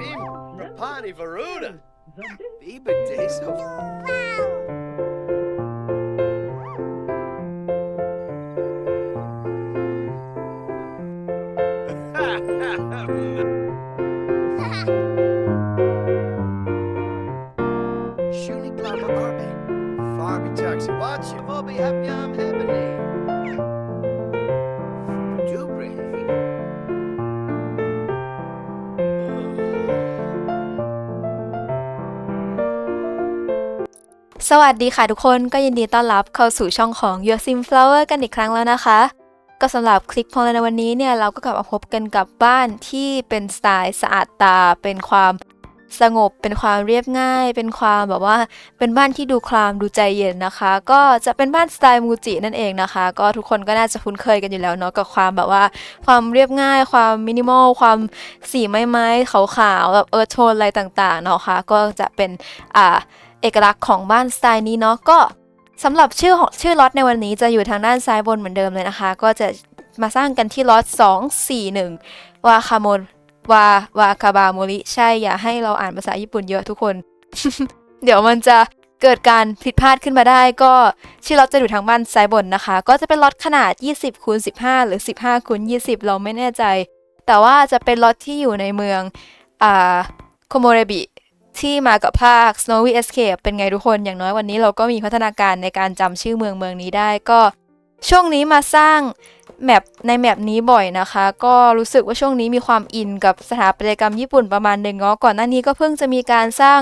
Bim, Rapani Varuda. Biba Deso. สวัสดีค่ะทุกคนก็ยินดีต้อนรับเข้าสู่ช่องของ Your Sim Flower กันอีกครั้งแล้วนะคะ ก็สำหรับคลิปของเราในวันนี้เนี่ยเราก็กลับมาพบกันกับบ้านที่เป็นสไตล์สะอาดตา เป็นความสงบ เป็นความเรียบง่าย เป็นความแบบว่าเป็นบ้านที่ดูคลามดูใจเย็นนะคะ ก็จะเป็นบ้านสไตล์มูจินั่นเองนะคะ ก็ทุกคนก็น่าจะคุ้นเคยกันอยู่แล้วเนาะกับความแบบว่า ความเรียบง่าย ความมินิมอลความสีไม้ไม้ขาวๆแบบเออโทนอะไรต่างๆเนาะค่ะก็จะเป็นอ่า เอกลักษณ์ของบ้านสไตล์นี้เนาะก็สำหรับชื่อของชื่อล็อตในวันนี้จะอยู่ทางด้านซ้ายบนเหมือนเดิมเลยนะคะ ก็จะมาสร้างกันที่ล็อต241 วาคาโมวาวาคาบาโมริใช่อย่าให้เราอ่านภาษาญี่ปุ่นเยอะทุกคน เดี๋ยวมันจะเกิดการผิดพลาดขึ้นมาได้ก็ชื่อล็อตจะอยู่ทางบ้านซ้ายบนนะคะ ก็จะเป็นล็อตขนาด 20คูณ15 หรือ 15คูณ20 เราไม่แน่ใจ แต่ว่าจะเป็นล็อตที่อยู่ในเมืองอ่าโคโมเรบิ ที่มากับภาค Snowy Escape เป็นไงทุกคนอย่างน้อยวันนี้เราก็มีพัฒนาการในการจำชื่อเมืองเมืองนี้ได้ก็ช่วงนี้มาสร้างแมปในแมปนี้บ่อยนะคะ ก็รู้สึกว่าช่วงนี้มีความอินกับสถาปัตยกรรมญี่ปุ่นประมาณหนึ่งเนาะก่อนหน้านี้ก็เพิ่งจะมีการสร้าง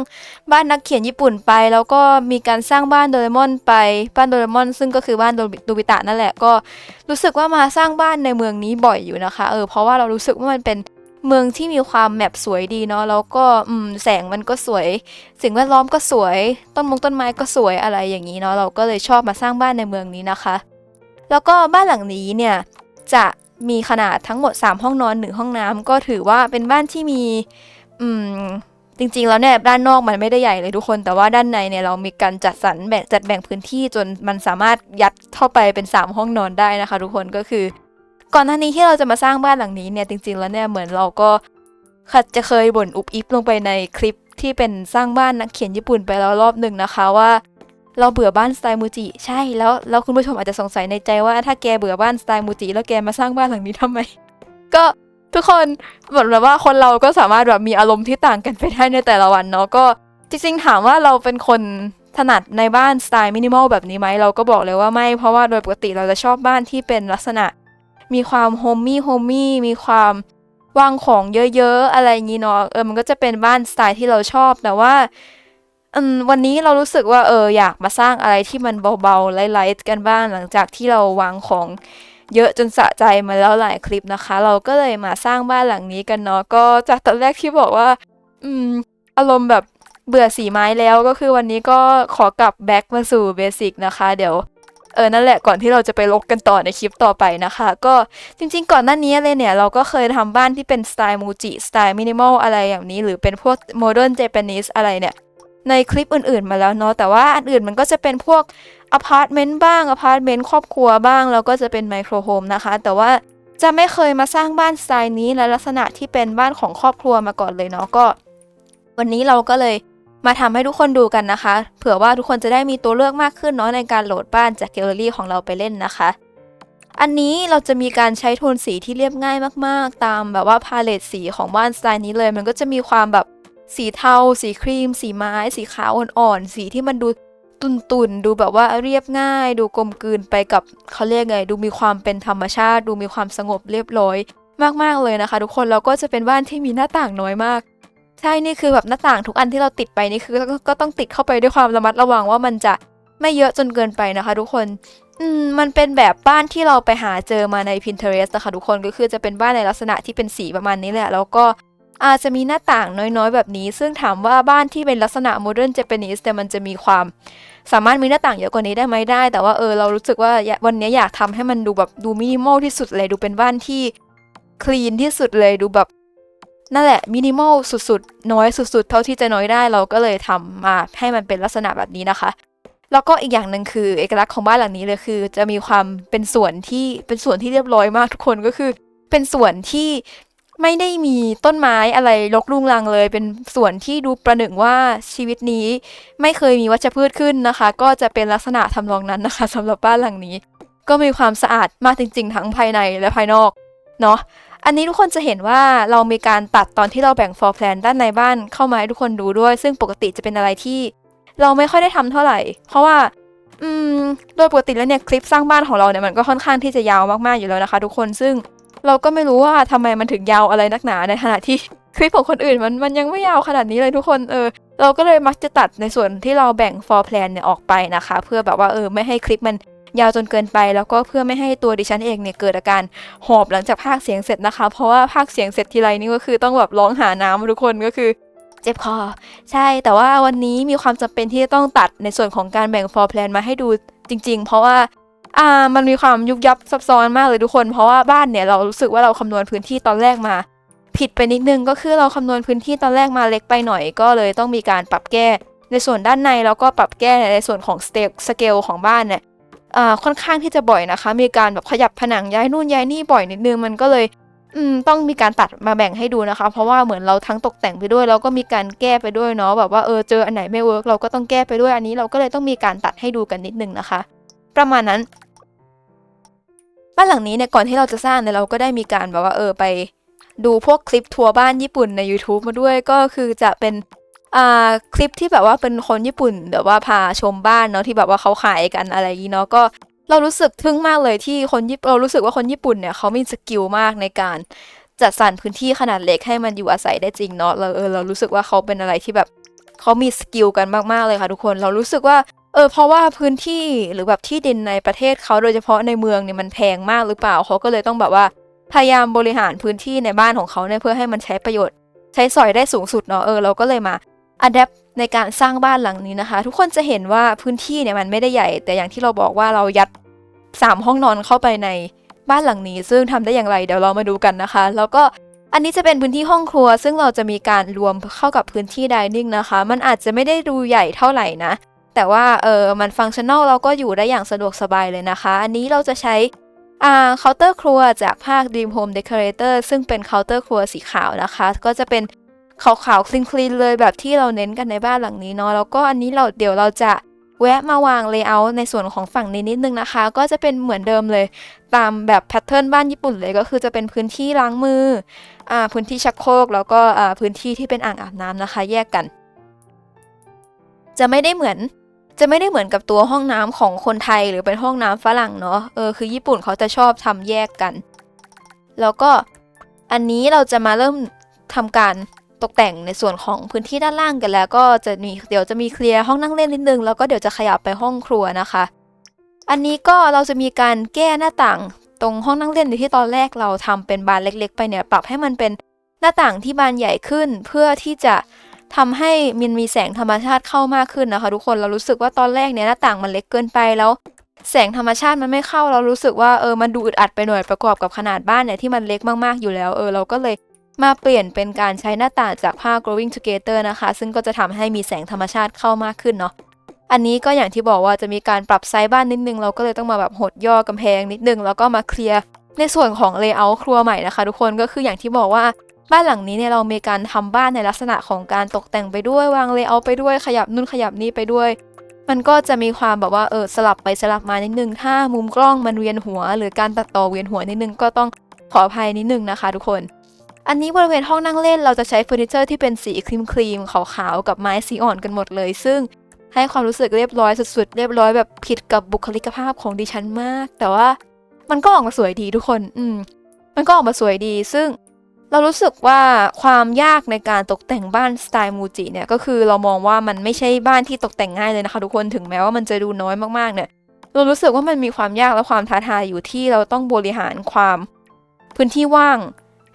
บ้านนักเขียนญี่ปุ่นไป แล้วก็มีการสร้างบ้านโดเรมอนไปบ้านโดเรมอน ซึ่งก็คือบ้านโดบิตะนั่นแหละก็รู้สึกว่ามาสร้างบ้านในเมืองนี้บ่อยอยู่นะคะเออเพราะว่าเรารู้สึกว่ามันเป็น เมืองที่มีความแมปสวยดีเนาะแล้วก็อืมแสงมันก็สวย สิ่งแวดล้อมก็สวย ต้นมงต้นไม้ก็สวยอะไรอย่างนี้เนาะเราก็เลยชอบมาสร้างบ้านในเมืองนี้นะคะ แล้วก็บ้านหลังนี้เนี่ยจะมีขนาดทั้งหมด 3 ห้องนอน 1 ห้องน้ำก็ถือว่าเป็นบ้านที่มีอืมจริงๆ แล้วเนี่ยด้านนอกมันไม่ได้ใหญ่เลยทุกคน แต่ว่าด้านในเนี่ยเรามีการจัดสรรแบ่งจัดแบ่งพื้นที่จนมันสามารถยัดเข้าไปเป็น 3 ห้องนอนได้นะคะ ทุกคนก็คือ ก่อนหน้านี้ที่เราจะมาสร้างบ้านหลังนี้เนี่ยจริง ๆ แล้วเนี่ยเหมือนเราก็ค่ะจะเคยบ่นอุบอิบลงไปในคลิปที่เป็นสร้างบ้านนักเขียนญี่ปุ่นไปแล้วรอบหนึ่งนะคะว่าเราเบื่อบ้านสไตล์มูจิใช่แล้วแล้วคุณผู้ชมอาจจะสงสัยในใจว่าถ้าแกเบื่อบ้านสไตล์มูจิแล้วแกมาสร้างบ้านหลังนี้ทำไม ก็ทุกคนเหมือนแบบว่าคนเราก็สามารถแบบมีอารมณ์ที่ต่างกันไปได้ในแต่ละวันเนาะก็จริงๆถามว่าเราเป็นคนถนัดในบ้านสไตล์มินิมอลแบบนี้ไหมเราก็บอกเลยว่าไม่เพราะว่าโดยปกติเราจะชอบบ้านที่เป็นลักษณะ มีความโฮมมี่โฮมมี่มีความวางของเยอะๆ อะไรอย่างนี้เนาะเออมันก็จะเป็นบ้านสไตล์ที่เราชอบแต่ว่าวันนี้เรารู้สึกว่าเอออยากมาสร้างอะไรที่มันเบาๆไลท์ๆกันบ้างหลังจากที่เราวางของเยอะจนสะใจมาแล้วหลายคลิปนะคะ เราก็เลยมาสร้างบ้านหลังนี้กันเนาะก็จากตอนแรกที่บอกว่า อืม อารมณ์แบบเบื่อสีไม้แล้วก็คือวันนี้ก็ขอกลับแบ็กมาสู่เบสิกนะคะ เดี๋ยว เออนั่นแหละก่อนที่เราจะไปลกกันต่อในคลิปต่อไปนะคะ ก็จริงๆ ก่อนหน้านี้เลยเนี่ย เราก็เคยทำบ้านที่เป็นสไตล์มูจิสไตล์มินิมอลอะไรอย่างนี้ หรือเป็นพวกโมเดิร์นเจแปนิสอะไรเนี่ย ในคลิปอื่นๆมาแล้วเนาะแต่ว่าอันอื่นมันก็จะเป็นพวกอพาร์ตเมนต์บ้างอพาร์ตเมนต์ครอบครัวบ้าง แล้วก็จะเป็นไมโครโฮมนะคะ แต่ว่าจะไม่เคยมาสร้างบ้านสไตล์นี้และลักษณะที่เป็นบ้านของครอบครัวมาก่อนเลยเนาะก็ วันนี้เราก็เลย มาทำให้ทุกคนดูกันนะคะ เผื่อว่าทุกคนจะได้มีตัวเลือกมากขึ้นเนาะในการโหลดบ้านจากแกลเลอรี่ของเราไปเล่นนะคะ อันนี้เราจะมีการใช้โทนสีที่เรียบง่ายมากๆ ตามแบบว่าพาเลตสีของบ้านสไตล์นี้เลย มันก็จะมีความแบบสีเทา สีครีม สีไม้ สีขาวอ่อนๆ สีที่มันดูตุนๆดูแบบว่าเรียบง่าย ดูกลมกลืนไปกับเขาเรียกไง ดูมีความเป็นธรรมชาติ ดูมีความสงบเรียบร้อย มากๆเลยนะคะ ทุกคนแล้วก็จะเป็นบ้านที่มีหน้าต่างน้อยมาก ใช่นี่คือแบบหน้าต่างทุกอันที่เราติดไปนี่คือก็ก็ต้องติดเข้าไปด้วยความระมัดระวังว่ามันจะไม่เยอะจนเกินไปนะคะ ทุกคนอืมมันเป็นแบบบ้านที่เราไปหาเจอมาใน Pinterest นะคะทุกคนก็คือจะเป็นบ้านในลักษณะที่เป็นสีประมาณนี้แหละ แล้วก็อาจจะมีหน้าต่างน้อยๆ แบบนี้ ซึ่งถามว่าบ้านที่เป็นลักษณะ Modern Japanese แต่มันจะมีความ สามารถมีหน้าต่างเยอะกว่านี้ได้ไหมได้ แต่ว่าเออเรารู้สึกว่าวันนี้อยากทำให้มันดูแบบดูมินิมอลที่สุดเลยดูเป็นบ้านที่คลีนที่สุดเลยดูแบบ นั่นแหละมินิมอลสุดๆ น้อยสุดๆ เท่าที่จะน้อยได้เราก็เลยทำมาให้มันเป็นลักษณะแบบนี้นะคะ แล้วก็อีกอย่างหนึ่งคือเอกลักษณ์ของบ้านหลังนี้เลยคือ จะมีความเป็นส่วนที่เป็นส่วนที่เรียบร้อยมากทุกคนก็คือ เป็นส่วนที่ไม่ได้มีต้นไม้อะไรรกรุงรังเลย เป็นส่วนที่ดูประหนึ่งว่าชีวิตนี้ ไม่เคยมีวัชพืชขึ้นนะคะ ก็จะเป็นลักษณะทำนองนั้นนะคะสำหรับบ้านหลังนี้ ก็มีความสะอาดมากจริง ๆ ทั้งภายในและภายนอกเนาะ อันนี้ทุกคนจะเห็นว่าเรามีการตัดตอนที่เราแบ่ง floor plan ด้านในบ้านเข้ามาให้ทุกคนดูด้วย ซึ่งปกติจะเป็นอะไรที่ เราไม่ค่อยได้ทำเท่าไหร่ เพราะว่า อืม โดยปกติแล้วเนี่ยคลิปสร้างบ้านของเราเนี่ยมันก็ค่อนข้างที่จะยาวมากๆอยู่แล้วนะคะ ทุกคน ซึ่งเราก็ไม่รู้ว่าทำไมมันถึงยาวอะไรนักหนาในขณะที่คลิปของคนอื่นมันมันยังไม่ยาวขนาดนี้เลยทุกคน เออ เราก็เลยมักจะตัดในส่วนที่เราแบ่ง floor plan เนี่ยออกไปนะคะ เพื่อแบบว่าเออไม่ให้คลิปมัน ยาวจนเกินไป แล้วก็เพื่อไม่ให้ตัวดิฉันเองเนี่ยเกิดอาการหอบหลังจากพากเสียงเสร็จนะคะ เพราะว่าพากเสียงเสร็จทีไรนี่ก็คือต้องแบบร้องหาน้ำทุกคนก็คือเจ็บคอ ใช่แต่ว่าวันนี้มีความจำเป็นที่จะต้องตัดในส่วนของการแบ่ง floor plan มาให้ดูจริง ๆ เพราะว่าอ่ามันมีความยุบยับซับซ้อนมากเลยทุกคน เพราะว่าบ้านเนี่ยเรารู้สึกว่าเราคำนวณพื้นที่ตอนแรกมา ผิดไปนิดนึงก็คือเราคำนวณพื้นที่ตอนแรกมาเล็กไปหน่อยก็เลยต้องมีการปรับแก้ ในส่วนด้านในแล้วก็ปรับแก้ในส่วนของสเตลสเกลของบ้านเนี่ย ค่อนข้างที่จะบ่อยนะคะ มีการแบบขยับผนังย้ายนู่นย้ายนี่บ่อยนิดนึงมันก็เลยต้องมีการตัดมาแบ่งให้ดูนะคะ เพราะว่าเหมือนเราทั้งตกแต่งไปด้วย แล้วก็มีการแก้ไปด้วยเนาะแบบว่าเออเจออันไหนไม่เวิร์กเราก็ต้องแก้ไปด้วยอันนี้เราก็เลยต้องมีการตัดให้ดูกันนิดนึงนะคะ ประมาณนั้น บ้านหลังนี้เนี่ยก่อนที่เราจะสร้างเนี่ยเราก็ได้มีการแบบว่าเออไป ดูพวกคลิปทัวร์บ้านญี่ปุ่นใน YouTube มาด้วยก็คือจะเป็น คลิปที่แบบว่าเป็นคนญี่ปุ่นแบบว่าพาชมบ้านเนาะที่แบบว่าเขาขายกันอะไรอย่างนี้เนาะก็เรารู้สึกทึ่งมากเลยที่คนญี่ปุ่นเรารู้สึกว่าคนญี่ปุ่นเนี่ยเขามีสกิลมากในการจัดสรรพื้นที่ขนาดเล็กให้มันอยู่อาศัยได้จริงเนาะเราเออเรารู้สึกว่าเขาเป็นอะไรที่แบบเขามีสกิลกันมากๆเลยค่ะทุกคนเรารู้สึกว่าเออเพราะว่าพื้นที่หรือแบบที่ดินในประเทศเขาโดยเฉพาะในเมืองเนี่ยมันแพงมากหรือเปล่าเขาก็เลยต้องแบบว่าพยายามบริหารพื้นที่ในบ้านของเขาเนี่ยเพื่อให้มันใช้ประโยชน์ ใช้สอยได้สูงสุดเนาะเออเราก็เลยมา อัดแอปในการสร้างบ้านหลังนี้นะคะ ทุกคนจะเห็นว่าพื้นที่เนี่ยมันไม่ได้ใหญ่ แต่อย่างที่เราบอกว่าเรายัดสามห้องนอนเข้าไปในบ้านหลังนี้ ซึ่งทำได้อย่างไรเดี๋ยวเรามาดูกันนะคะ แล้วก็อันนี้จะเป็นพื้นที่ห้องครัว ซึ่งเราจะมีการรวมเข้ากับพื้นที่ดิเนิ่งนะคะ มันอาจจะไม่ได้ดูใหญ่เท่าไหร่นะ แต่ว่าเออมันฟังชั่นแนลเราก็อยู่ได้อย่างสะดวกสบายเลยนะคะ อันนี้เราจะใช้เคาน์เตอร์ครัวจากภาค Dream Home Decorator ซึ่งเป็นเคาน์เตอร์ครัวสีขาวนะคะ ก็จะเป็น ขาวๆ คลีนๆ เลยแบบที่เราเน้นกันในบ้านหลังนี้เนาะ แล้วก็อันนี้เราเดี๋ยวเราจะแวะมาวางเลเยอร์ในส่วนของฝั่งนี้นิดนึงนะคะ ก็จะเป็นเหมือนเดิมเลย ตามแบบแพทเทิร์นบ้านญี่ปุ่นเลยก็คือจะเป็นพื้นที่ล้างมืออ่าพื้นที่ชักโครก แล้วก็อ่าพื้นที่ที่เป็นอ่างอาบน้ำนะคะ แยกกัน จะไม่ได้เหมือนจะไม่ได้เหมือนกับตัวห้องน้ำของคนไทยหรือเป็นห้องน้ำฝรั่งเนาะ เออคือญี่ปุ่นเขาจะชอบทำแยกกัน แล้วก็อันนี้เราจะมาเริ่มทำการ ตกแต่งในส่วนของพื้นที่ด้านล่างกันแล้ว ก็จะมีเดี๋ยวจะมีเคลียร์ห้องนั่งเล่นนิดนึงแล้วก็เดี๋ยวจะขยับไปห้องครัวนะคะ อันนี้ก็เราจะมีการแก้หน้าต่างตรงห้องนั่งเล่นที่ตอนแรกเราทำเป็นบานเล็ก ๆ ไปเนี่ยปรับให้มันเป็นหน้าต่างที่บานใหญ่ขึ้น เพื่อที่จะทำให้มันมีแสงธรรมชาติเข้ามากขึ้นนะคะ ทุกคนเรารู้สึกว่าตอนแรกเนี่ยหน้าต่างมันเล็กเกินไปแล้ว แสงธรรมชาติมันไม่เข้าเรารู้สึกว่าเออมันดูอึดอัดไปหน่อยประกอบกับขนาดบ้านเนี่ยที่มันเล็กมากๆอยู่แล้วเออเราก็เลย มาเปลี่ยนเป็นการใช้หน้าต่างจากผ้า growing together นะคะ ซึ่งก็จะทำให้มีแสงธรรมชาติเข้ามากขึ้นเนาะอันนี้ก็อย่างที่บอกว่าจะมีการปรับไซส์บ้านนิดนึง เราก็เลยต้องมาแบบหดย่อกำแพงนิดนึง แล้วก็มาเคลียร์ในส่วนของ layout ครัวใหม่นะคะ ทุกคนก็คืออย่างที่บอกว่าบ้านหลังนี้เนี่ยเรามีการทำบ้านในลักษณะของการตกแต่งไปด้วยวาง layout ไปด้วยขยับนู่นขยับนี่ไปด้วย มันก็จะมีความแบบว่าเออสลับไปสลับมานิดนึง ถ้ามุมกล้องมันเวียนหัว หรือการตัดต่อเวียนหัวนิดนึงก็ต้องขออภัยนิดนึงนะคะ ทุกคน อันนี้บริเวณห้องนั่งเล่นเราจะใช้เฟอร์นิเจอร์ที่เป็นสีครีมครีมขาวๆ กับไม้สีอ่อนกันหมดเลย ซึ่งให้ความรู้สึกเรียบร้อยสุดๆ เรียบร้อยแบบผิดกับบุคลิกภาพของดิฉันมาก แต่ว่ามันก็ออกมาสวยดีทุกคน อืม มันก็ออกมาสวยดี ซึ่งเรารู้สึกว่าความยากในการตกแต่งบ้านสไตล์มูจิเนี่ยก็คือเรามองว่ามันไม่ใช่บ้านที่ตกแต่งง่ายเลยนะคะ ทุกคนถึงแม้ว่ามันจะดูน้อยมากๆ เนี่ยเรารู้สึกว่ามันมีความยากและความท้าทายอยู่ที่เราต้องบริหารความ พื้นที่ว่าง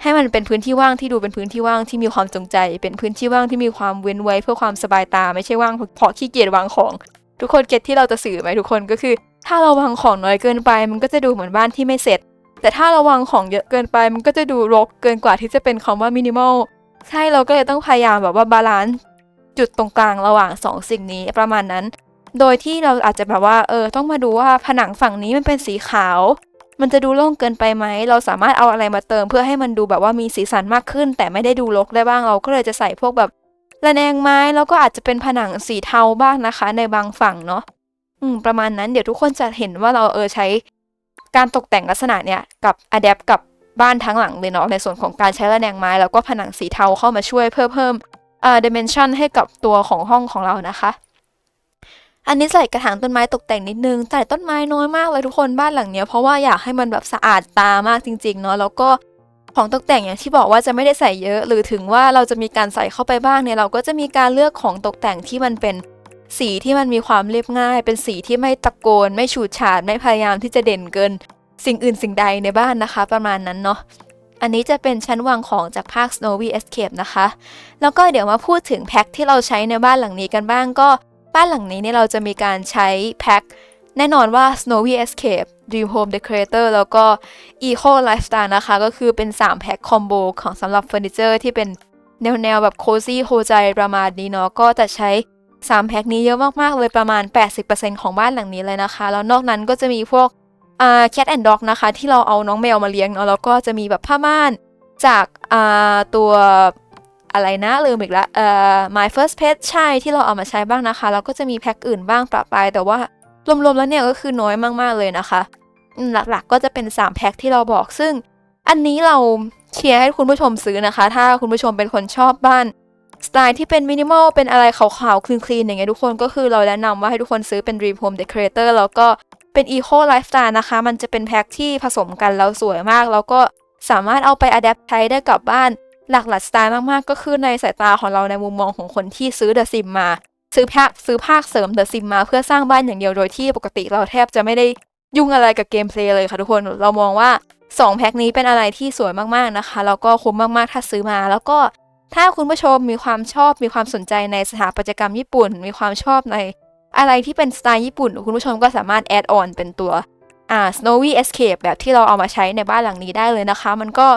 ให้มันเป็นพื้นที่ว่างที่ดูเป็นพื้นที่ว่างที่มีความจงใจ เป็นพื้นที่ว่างที่มีความเว้นไว้เพื่อความสบายตาไม่ใช่ว่างเพราะขี้เกียจวางของ ทุกคนเก็ตที่เราจะสื่อไหมทุกคนก็คือ ถ้าเราวางของน้อยเกินไป มันก็จะดูเหมือนบ้านที่ไม่เสร็จ แต่ถ้าเราวางของเยอะเกินไป มันก็จะดูรกเกินกว่าที่จะเป็นคำว่ามินิมอลใช่เราก็เลยต้องพยายามแบบว่าบาลานซ์จุดตรงกลางระหว่างสองสิ่งนี้ประมาณนั้น โดยที่เราอาจจะแบบว่าเออต้องมาดูว่าผนังฝั่งนี้มันเป็นสีขาว มันจะดูโล่งเกินไปไหม เราสามารถเอาอะไรมาเติม เพื่อให้มันดูแบบว่ามีสีสันมากขึ้น แต่ไม่ได้ดูรกได้บ้าง เราก็เลยจะใส่พวกแบบระแนงไม้ แล้วก็อาจจะเป็นผนังสีเทาบ้างนะคะ ในบางฝั่งเนาะ อืม ประมาณนั้น เดี๋ยวทุกคนจะเห็นว่าเราเออใช้การตกแต่งลักษณะเนี้ยกับอะแดปกับบ้านทั้งหลังเลยเนาะ ในส่วนของการใช้ระแนงไม้ แล้วก็ผนังสีเทาเข้ามาช่วยเพื่อเพิ่มอ่า dimension ให้กับตัวของห้องของเรานะคะ อันนี้ใส่กระถางต้นไม้ตกแต่งนิดนึงใส่ต้นไม้น้อยมากเลยทุกคนบ้านหลังเนี้ยเพราะว่าอยากให้มันแบบสะอาดตามากจริง ๆ เนาะแล้วก็ของตกแต่งอย่างที่บอกว่าจะไม่ได้ใส่เยอะ หรือถึงว่าเราจะมีการใส่เข้าไปบ้างเนี่ยเราก็จะมีการเลือกของตกแต่งที่มันเป็นสีที่มันมีความเรียบง่าย เป็นสีที่ไม่ตะโกน ไม่ฉูดฉาดไม่พยายามที่จะเด่นเกิน สิ่งอื่นสิ่งใดในบ้านนะคะ ประมาณนั้นเนาะอันนี้จะเป็นชั้นวางของจากภาค Snowy Escape นะคะ แล้วก็เดี๋ยวมาพูดถึงแพ็คที่เราใช้ในบ้านหลังนี้กันบ้างก็ บ้านหลังนี้เนี่ยเราจะมีการใช้แพ็คแน่นอนว่า Snowy Escape Dream Home Decorator แล้วก็ Eco Lifestyle นะคะ ก็คือเป็น 3 แพ็คคอมโบของสำหรับเฟอร์นิเจอร์ที่เป็นแนวแนวแบบโคซี่โฮใจประมาณนี้เนาะก็จะใช้ 3 แพ็คนี้เยอะมากๆเลยประมาณ 80%ของบ้านหลังนี้เลยนะคะ แล้วนอกนั้นก็จะมีพวกอ่า cat and dog นะคะ ที่เราเอาน้องแมวมาเลี้ยงเนาะแล้วก็จะมีแบบผ้าม่านจากอ่าตัว อะไรนะลืมอีกแล้วเอ่อ my first pet ใช่ที่เราเอามาใช้บ้างนะคะแล้วก็จะมีแพ็คอื่นบ้างประปายแต่ว่ารวมๆแล้วเนี่ยก็คือน้อยมากๆเลยนะคะหลักๆก็จะเป็น 3 แพ็คที่เราบอกซึ่ง อันนี้เราเชียร์ให้คุณผู้ชมซื้อนะคะ ถ้าคุณผู้ชมเป็นคนชอบบ้านสไตล์ที่เป็นมินิมอลเป็นอะไรขาวๆ คลีนๆ อย่างเงี้ยทุกคนก็คือเราแนะนำว่าให้ทุกคนซื้อเป็น Dream Home Decorator แล้วก็เป็น Eco Lifestyle นะคะ มันจะเป็นแพ็คที่ผสมกันแล้วสวยมาก แล้วก็สามารถเอาไปอัดแอปใช้ได้กับบ้าน หลากหลายสไตล์มากๆ ก็คือในสายตาของเราในมุมมองของคนที่ซื้อ The Sim มา ซื้อภาคซื้อภาคเสริม The Sim มาเพื่อสร้างบ้านอย่างเดียวโดยที่ปกติเราแทบจะไม่ได้ยุ่งอะไรกับเกมเพลย์เลยค่ะทุกคนเรามองว่า 2 แพ็คนี้เป็นอะไรที่สวยมากๆนะคะ แล้วก็คุ้มมากๆถ้าซื้อมา แล้วก็ถ้าคุณผู้ชมมีความชอบมีความสนใจในสถาปัตยกรรมญี่ปุ่น มีความชอบในอะไรที่เป็นสไตล์ญี่ปุ่น คุณผู้ชมก็สามารถแอดออนเป็นตัวอ่า Snowy Escape แบบที่เราเอามาใช้ในบ้านหลังนี้ได้เลยนะคะ มันก็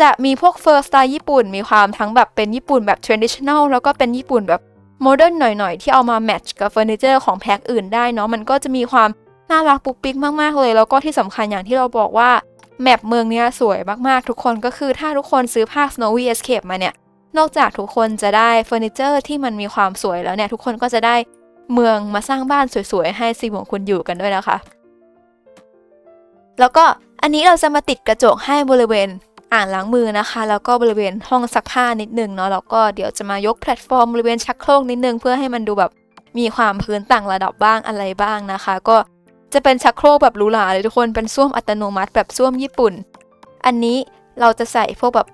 จะมีพวกเฟอร์สไตล์ญี่ปุ่น มีความทั้งแบบเป็นญี่ปุ่นแบบ traditional แล้วก็เป็นญี่ปุ่นแบบโมเดิร์นหน่อยๆ ที่เอามาแมทช์กับเฟอร์นิเจอร์ของแพ็คอื่นได้เนาะมันก็จะมีความน่ารักปุ๊กปิ๊กมากๆเลย แล้วก็ที่สำคัญอย่างที่เราบอกว่าแมปเมืองเนี้ยสวยมากๆ ทุกคนก็คือถ้าทุกคนซื้อภาค Snowy Escape มาเนี่ย นอกจากทุกคนจะได้เฟอร์นิเจอร์ที่มันมีความสวยแล้วเนี่ย ทุกคนก็จะได้เมืองมาสร้างบ้านสวยๆ ให้ซิมของคุณอยู่กันด้วยนะคะ แล้วก็อันนี้เราจะมาติดกระจกให้บริเวณ อ่างล้างมือนะคะ แล้วก็บริเวณห้องซักผ้านิดนึงเนาะแล้วก็เดี๋ยวจะมายกแพลตฟอร์มบริเวณชักโครกนิดนึงเพื่อให้มันดูแบบมีความพื้นต่างระดับบ้างอะไรบ้างนะคะ ก็จะเป็นชักโครกแบบหรูหราเลยทุกคนเป็นส้วมอัตโนมัติแบบส้วมญี่ปุ่น อันนี้เราจะใส่พวกแบบ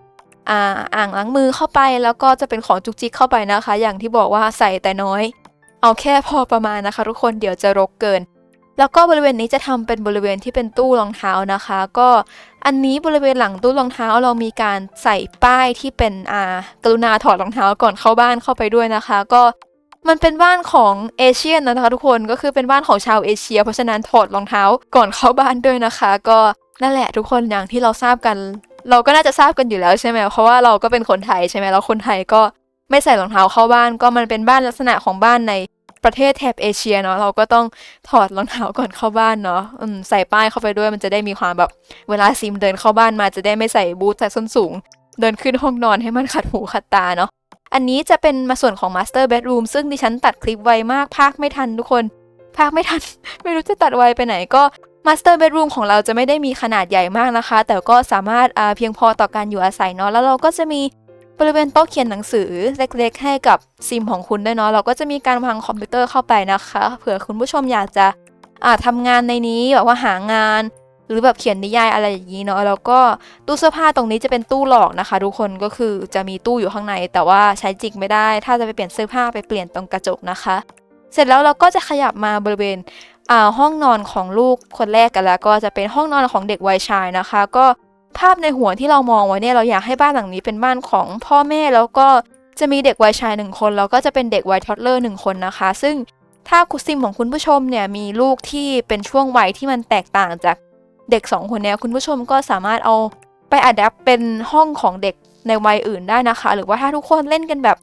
อ่าอ่างล้างมือเข้าไปแล้วก็จะเป็นของจุกจิกเข้าไปนะคะ อย่างที่บอกว่าใส่แต่น้อย เอาแค่พอประมาณนะคะ ทุกคนเดี๋ยวจะรกเกิน แล้วก็บริเวณนี้จะทำเป็นบริเวณที่เป็นตู้รองเท้านะคะ ก็อันนี้บริเวณหลังตู้รองเท้าเรามีการใส่ป้ายที่เป็นอ่ากรุณาถอดรองเท้าก่อนเข้าบ้านเข้าไปด้วยนะคะ ก็มันเป็นบ้านของเอเชียนนะคะทุกคนก็คือเป็นบ้านของชาวเอเชีย เพราะฉะนั้นถอดรองเท้าก่อนเข้าบ้านด้วยนะคะ ก็นั่นแหละทุกคนอย่างที่เราทราบกัน เราก็น่าจะทราบกันอยู่แล้วใช่ไหมเพราะว่าเราก็เป็นคนไทยใช่ไหมแล้วคนไทยก็ไม่ใส่รองเท้าเข้าบ้าน ก็มันเป็นบ้านลักษณะของบ้านใน ประเทศแถบเอเชียเนาะเราก็ต้องถอดรองเท้าก่อนเข้าบ้านเนาะใส่ป้ายเข้าไปด้วยมันจะได้มีความแบบเวลาซิมเดินเข้าบ้านมาจะได้ไม่ใส่บูทใส่ส้นสูง เดินขึ้นห้องนอนให้มันขัดหูขัดตาเนาะอันนี้จะเป็นมาส่วนของ Master Bedroom ซึ่งดิฉันตัดคลิปไวมากพากไม่ทันทุกคนพากไม่ทัน ไม่รู้จะตัดไวไปไหนก็ Master Bedroom ของเราจะไม่ได้มีขนาดใหญ่มากนะคะ แต่ก็สามารถเพียงพอต่อการอยู่อาศัยเนาะแล้วเราก็จะมี บริเวณโต๊ะเขียนหนังสือเล็กๆ ให้กับซิมของคุณด้วยเนาะเราก็จะมีการวางคอมพิวเตอร์เข้าไปนะคะเผื่อคุณผู้ชมอยากจะอ่าทำงานในนี้แบบว่าหางาน หรือแบบเขียนนิยายอะไรอย่างนี้เนาะแล้วก็ตู้เสื้อผ้าตรงนี้จะเป็นตู้หลอกนะคะ ทุกคนก็คือจะมีตู้อยู่ข้างใน แต่ว่าใช้จริงไม่ได้ ถ้าจะไปเปลี่ยนเสื้อผ้าไปเปลี่ยนตรงกระจกนะคะ เสร็จแล้วเราก็จะขยับมาบริเวณอ่าห้องนอนของลูกคนแรกกันแล้ว ก็จะเป็นห้องนอนของเด็กวัยชายนะคะ ก็ ภาพในหัวที่เรามองไว้เนี่ยเราอยากให้บ้านหลังนี้เป็นบ้านของพ่อแม่แล้วก็จะมีเด็กวัยชายหนึ่งคน แล้วก็จะเป็นเด็กวัยทอดเลอร์หนึ่งคนนะคะ ซึ่งถ้าคุณซิมของคุณผู้ชมเนี่ยมีลูกที่เป็นช่วงวัยที่มันแตกต่างจากเด็กสองคนเนี้ยคุณผู้ชมก็สามารถเอาไปอัดแอปเป็นห้องของเด็กในวัยอื่นได้นะคะ หรือว่าถ้าทุกคนเล่นกันแบบ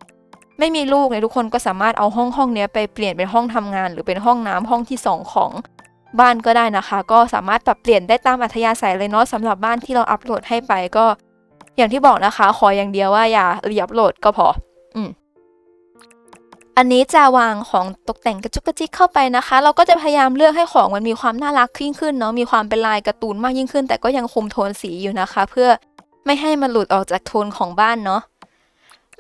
ไม่มีลูกเนี่ยทุกคนก็สามารถเอาห้องห้องนี้ไปเปลี่ยนเป็นห้องทำงาน หรือเป็นห้องน้ำห้องที่สองของ บ้านก็ได้นะคะ ก็สามารถปรับเปลี่ยนได้ตามอัธยาศัยเลยเนาะสำหรับบ้านที่เราอัปโหลดให้ไปก็ อย่างที่บอกนะคะ ขออย่างเดียวว่าอย่ารีอัปโหลดก็พอ อืมอันนี้จะวางของตกแต่งกระจุกกระจิกเข้าไปนะคะ เราก็จะพยายามเลือกให้ของมันมีความน่ารักยิ่งขึ้นเนาะมีความเป็นลายการ์ตูนมากยิ่งขึ้น แต่ก็ยังคงโทนสีอยู่นะคะ เพื่อไม่ให้มันหลุดออกจากโทนของบ้านเนาะ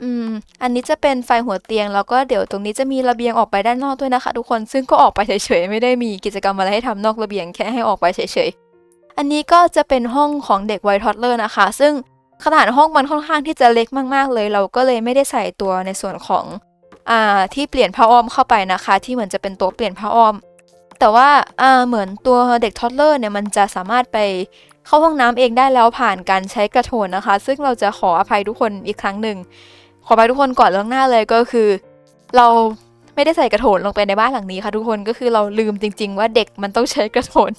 อืม อันนี้จะเป็นไฟหัวเตียง แล้วก็เดี๋ยวตรงนี้จะมีระเบียงออกไปด้านนอกด้วยนะคะ ทุกคน ซึ่งก็ออกไปเฉยๆ ไม่ได้มีกิจกรรมอะไรให้ทำนอกระเบียงแค่ให้ออกไปเฉยๆ อันนี้ก็จะเป็นห้องของเด็กวัยทอดเลอร์นะคะ ซึ่งขนาดห้องมันค่อนข้างที่จะเล็กมากๆ เลย เราก็เลยไม่ได้ใส่ตัวในส่วนของอ่าที่เปลี่ยนผ้าอ้อมเข้าไปนะคะ ที่เหมือนจะเป็นตัวเปลี่ยนผ้าอ้อม แต่ว่าอ่าเหมือนตัวเด็กทอดเลอร์เนี่ยมันจะสามารถไปเข้าห้องน้ำเองได้แล้วผ่านการใช้กระโถนนะคะ ซึ่งเราจะขออภัยทุกคนอีกครั้งหนึ่ง ขออภัยทุกคนก่อนเรื่องหน้าเลยก็คือ เราไม่ได้ใส่กระโถนลงไปในบ้านหลังนี้ค่ะทุกคนก็คือเราลืมจริง ๆ ว่าเด็กมันต้องใช้กระโถน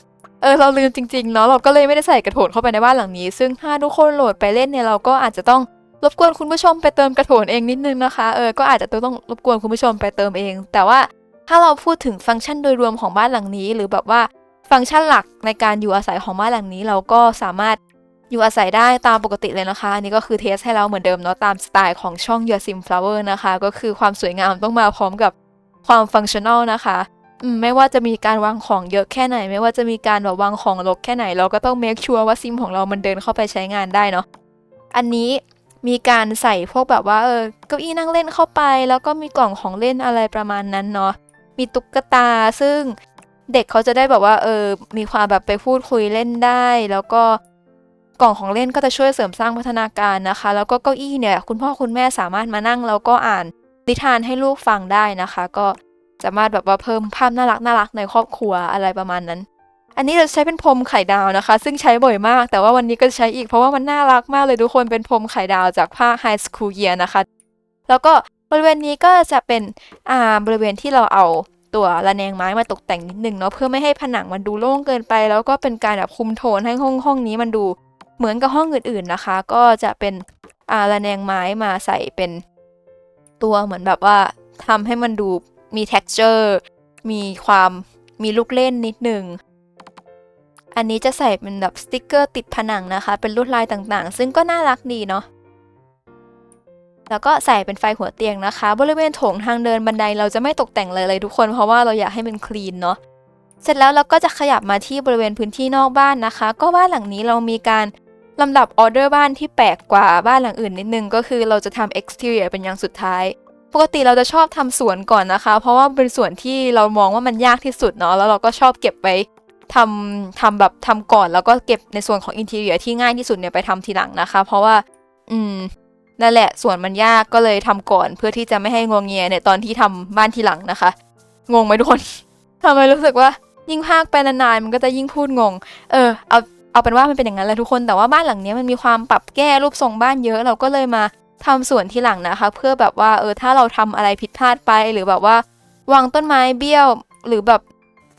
เออเราลืมจริงๆเนาะเราก็เลยไม่ได้ใส่กระโถนเข้าไปในบ้านหลังนี้ ซึ่งถ้าทุกคนโหลดไปเล่นเนี่ยเราก็อาจจะต้องรบกวนคุณผู้ชมไปเติมกระโถนเองนิดนึงนะคะเออก็อาจจะต้องรบกวนคุณผู้ชมไปเติมเอง แต่ว่าถ้าเราพูดถึงฟังก์ชันโดยรวมของบ้านหลังนี้ หรือแบบว่าฟังก์ชันหลักในการอยู่อาศัยของบ้านหลังนี้ เราก็สามารถ อยู่อาศัยได้ตามปกติเลยนะคะ อันนี้ก็คือเทสให้เราเหมือนเดิมเนาะตามสไตล์ของช่อง Your Sim Flower นะคะ ก็คือความสวยงามต้องมาพร้อมกับความฟังชั่นอลนะคะไม่ว่าจะมีการวางของเยอะแค่ไหน ไม่ว่าจะมีการแบบวางของรกแค่ไหน เราก็ต้อง make sure ว่าซิมของเรามันเดินเข้าไปใช้งานได้เนาะอันนี้มีการใส่พวกแบบว่าเออเก้าอี้นั่งเล่นเข้าไป แล้วก็มีกล่องของเล่นอะไรประมาณนั้นเนาะมีตุ๊กตาซึ่งเด็กเขาจะได้แบบว่าเออมีความแบบไปพูดคุยเล่นได้ แล้วก็ กล่องของเล่นก็จะช่วยเสริมสร้างพัฒนาการนะคะ แล้วก็เก้าอี้เนี่ยคุณพ่อคุณแม่สามารถมานั่งแล้วก็อ่านนิทานให้ลูกฟังได้นะคะ ก็สามารถแบบว่าเพิ่มภาพน่ารักน่ารักในครอบครัวอะไรประมาณนั้น อันนี้จะใช้เป็นพรมไข่ดาวนะคะ ซึ่งใช้บ่อยมาก แต่ว่าวันนี้ก็ใช้อีกเพราะว่ามันน่ารักมากเลยทุกคนเป็นพรมไข่ดาวจากผ้า High School Year นะคะ แล้วก็บริเวณนี้ก็จะเป็นอ่าบริเวณที่เราเอาตัวระแนงไม้มาตกแต่งนิดนึงเนาะเพื่อไม่ให้ผนังมันดูโล่งเกินไป แล้วก็เป็นการแบบคุมโทนให้ห้องห้องนี้มันดู เหมือนกับห้องอื่นๆนะคะ ก็จะเป็นอาระแนงไม้มาใส่เป็นตัวเหมือนแบบว่าทำให้มันดูมี texture มีความมีลูกเล่นนิดนึง อันนี้จะใส่เป็นแบบสติกเกอร์ติดผนังนะคะ เป็นลวดลายต่างๆ ซึ่งก็น่ารักดีเนาะแล้วก็ใส่เป็นไฟหัวเตียงนะคะ บริเวณโถงทางเดินบันไดเราจะไม่ตกแต่งเลยเลยทุกคนเพราะว่าเราอยากให้มันคลีนเนาะเสร็จแล้วเราก็จะขยับมาที่บริเวณพื้นที่นอกบ้านนะคะ ก็บ้านหลังนี้เรามีการ ลำดับออเดอร์บ้านที่แปลกกว่าบ้านหลังอื่นนิดนึงก็คือเราจะทำ exterior เป็นอย่างสุดท้าย ปกติเราจะชอบทำสวนก่อนนะคะ เพราะว่าเป็นสวนที่เรามองว่ามันยากที่สุดเนาะแล้วเราก็ชอบเก็บไว้ทำทำแบบทำก่อนแล้วก็เก็บในส่วนของอินเท i รียที่ง่ายที่สุดเนี่ยไปทำทีหลังนะคะ เพราะว่า อืมนั่นแหละส่วนมันยากก็เลยทำก่อน เพื่อที่จะไม่ให้งวงเงียเนี่ยตอนที่ทำบ้านทีหลังนะคะ งงไหมทุกคนทำไมรู้สึกว่ายิ่งพากไปนานๆมันก็จะยิ่งพูดงง เออเอา เอาเป็นว่ามันเป็นอย่างนั้นแหละทุกคนแต่ว่าบ้านหลังนี้มันมีความปรับแก้รูปทรงบ้านเยอะเราก็เลยมาทำส่วนที่หลังนะคะ เพื่อแบบว่าเออถ้าเราทำอะไรผิดพลาดไปหรือแบบว่าวางต้นไม้เบี้ยว หรือแบบ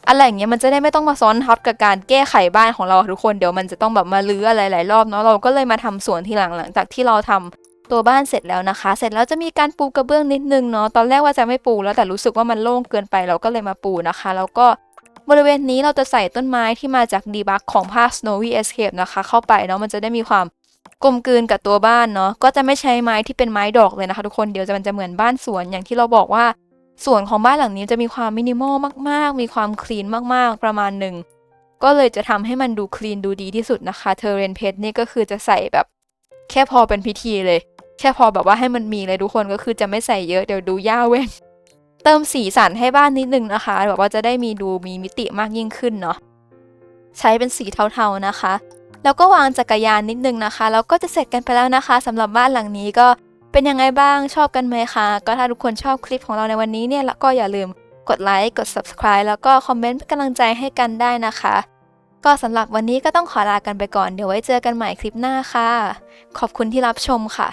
อะไรอย่างเงี้ยมันจะได้ไม่ต้องมาซ้อนทับกับการแก้ไขบ้านของเราทุกคนเดี๋ยวมันจะต้องแบบมาลื้ออะไรหลายรอบเนาะเราก็เลยมาทำส่วนที่หลังหลังจากที่เราทำตัวบ้านเสร็จแล้วนะคะ เสร็จแล้วจะมีการปูกระเบื้องนิดนึงเนาะตอนแรกว่าจะไม่ปูแล้วแต่รู้สึกว่ามันโล่งเกินไปเราก็เลยมาปูนะคะ แล้วก็ บริเวณนี้เราจะใส่ต้นไม้ที่มาจากดีบักของภาค Snowy Escape นะคะ เข้าไปเนาะมันจะได้มีความกลมกลืนกับตัวบ้านเนาะก็จะไม่ใช้ไม้ที่เป็นไม้ดอกเลยนะคะ ทุกคนเดี๋ยวจะมันจะเหมือนบ้านสวนอย่างที่เราบอกว่าสวนของบ้านหลังนี้จะมีความมินิมอลมาก ๆ มีความคลีนมากๆประมาณหนึ่งก็เลยจะทำให้มันดูคลีนดูดีที่สุดนะคะเทเรนเพจนี่ก็คือจะใส่แบบแค่พอเป็นพิธีเลย แค่พอแบบว่าให้มันมีเลยทุกคนก็คือจะไม่ใส่เยอะเดี๋ยวดูย่าเว้น เติมสีสันให้บ้านนิดนึงนะคะแบบว่าจะได้มีดูมีมิติมากยิ่งขึ้นเนาะใช้เป็นสีเทาๆนะคะ แล้วก็วางจักรยานนิดนึงนะคะแล้วก็จะเสร็จกันไปแล้วนะคะสำหรับบ้านหลังนี้ก็เป็นยังไงบ้างชอบกันไหมคะ ก็ถ้าทุกคนชอบคลิปของเราในวันนี้เนี่ยแล้วก็อย่าลืมกดไลค์กด subscribe แล้วก็คอมเมนต์เป็นกำลังใจให้กันได้นะคะ ก็สำหรับวันนี้ก็ต้องขอลากันไปก่อนเดี๋ยวไว้เจอกันใหม่คลิปหน้าค่ะ ขอบคุณที่รับชมค่ะ